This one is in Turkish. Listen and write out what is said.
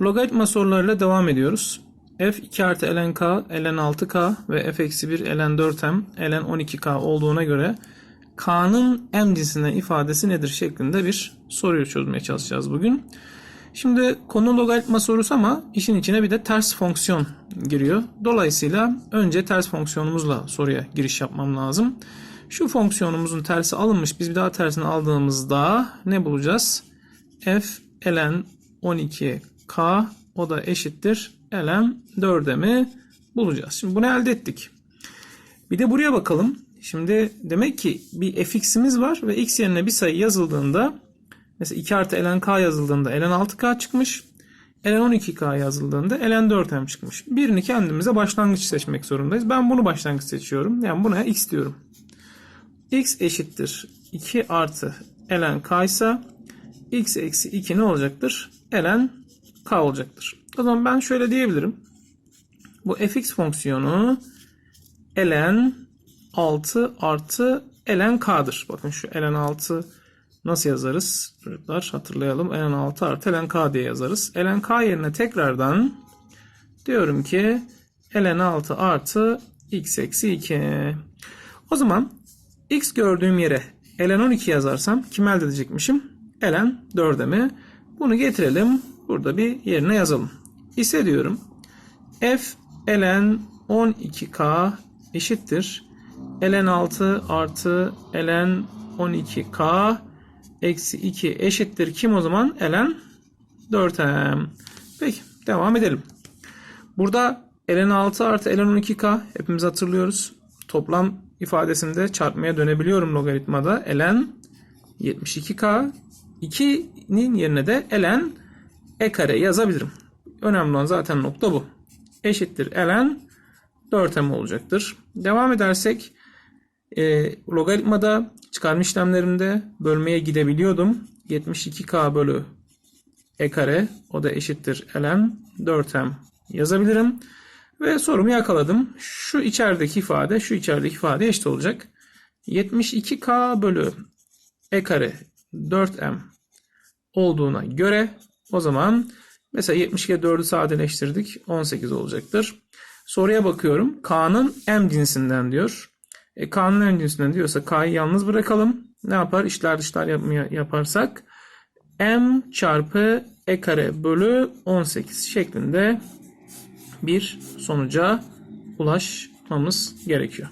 Logaritma sorularıyla devam ediyoruz. f 2 artı ln k, ln 6k ve f eksi 1 ln 4m, ln 12k olduğuna göre k'nın m cinsinden ifadesi nedir şeklinde bir soruyu çözmeye çalışacağız bugün. Şimdi konu logaritma sorusu ama işin içine bir de ters fonksiyon giriyor. Dolayısıyla önce ters fonksiyonumuzla soruya giriş yapmam lazım. Şu fonksiyonumuzun tersi alınmış. Biz bir daha tersini aldığımızda ne bulacağız? f ln 12k o da eşittir ln 4'e mi bulacağız. Şimdi bunu elde ettik. Bir de buraya bakalım. Şimdi demek ki bir fx'imiz var ve x yerine bir sayı yazıldığında mesela 2 artı ln k yazıldığında ln 6k çıkmış. ln 12k yazıldığında ln 4m çıkmış. Birini kendimize başlangıç seçmek zorundayız. Ben bunu başlangıç seçiyorum. Yani buna x diyorum. x eşittir 2 artı ln k ise x eksi 2 ne olacaktır? ln k olacaktır. O zaman ben şöyle diyebilirim. Bu fx fonksiyonu ln 6 artı ln k'dır. Bakın şu ln 6 nasıl yazarız? Çocuklar hatırlayalım. ln 6 artı ln k diye yazarız. ln k yerine tekrardan diyorum ki ln 6 artı x eksi 2. O zaman x gördüğüm yere ln 12 yazarsam kim elde edecekmişim? ln 4'e mi? Bunu getirelim. Burada bir yerine yazalım. İse diyorum f ln 12k eşittir ln 6 artı ln 12k eksi 2 eşittir kim o zaman? ln 4m. Peki devam edelim. Burada ln 6 artı ln 12k hepimiz hatırlıyoruz. Toplam ifadesinde çarpmaya dönebiliyorum logaritmada. ln 72k 2'nin yerine de ln e kare yazabilirim. Önemli olan zaten nokta bu. Eşittir ln 4m olacaktır. Devam edersek e, logaritmada çıkarma işlemlerimde bölmeye gidebiliyordum. 72k bölü e kare o da eşittir ln 4m yazabilirim. Ve sorumu yakaladım. Şu içerideki ifade şu içerideki ifade eşit olacak. 72k bölü e kare 4m olduğuna göre o zaman mesela 72'ye 4'ü sadeleştirdik 18 olacaktır. Soruya bakıyorum. K'nın m cinsinden diyor. E, K'nın m cinsinden diyorsa K'yı yalnız bırakalım. Ne yapar? İşler dışlar yapmaya, yaparsak m çarpı e kare bölü 18 şeklinde bir sonuca ulaşmamız gerekiyor.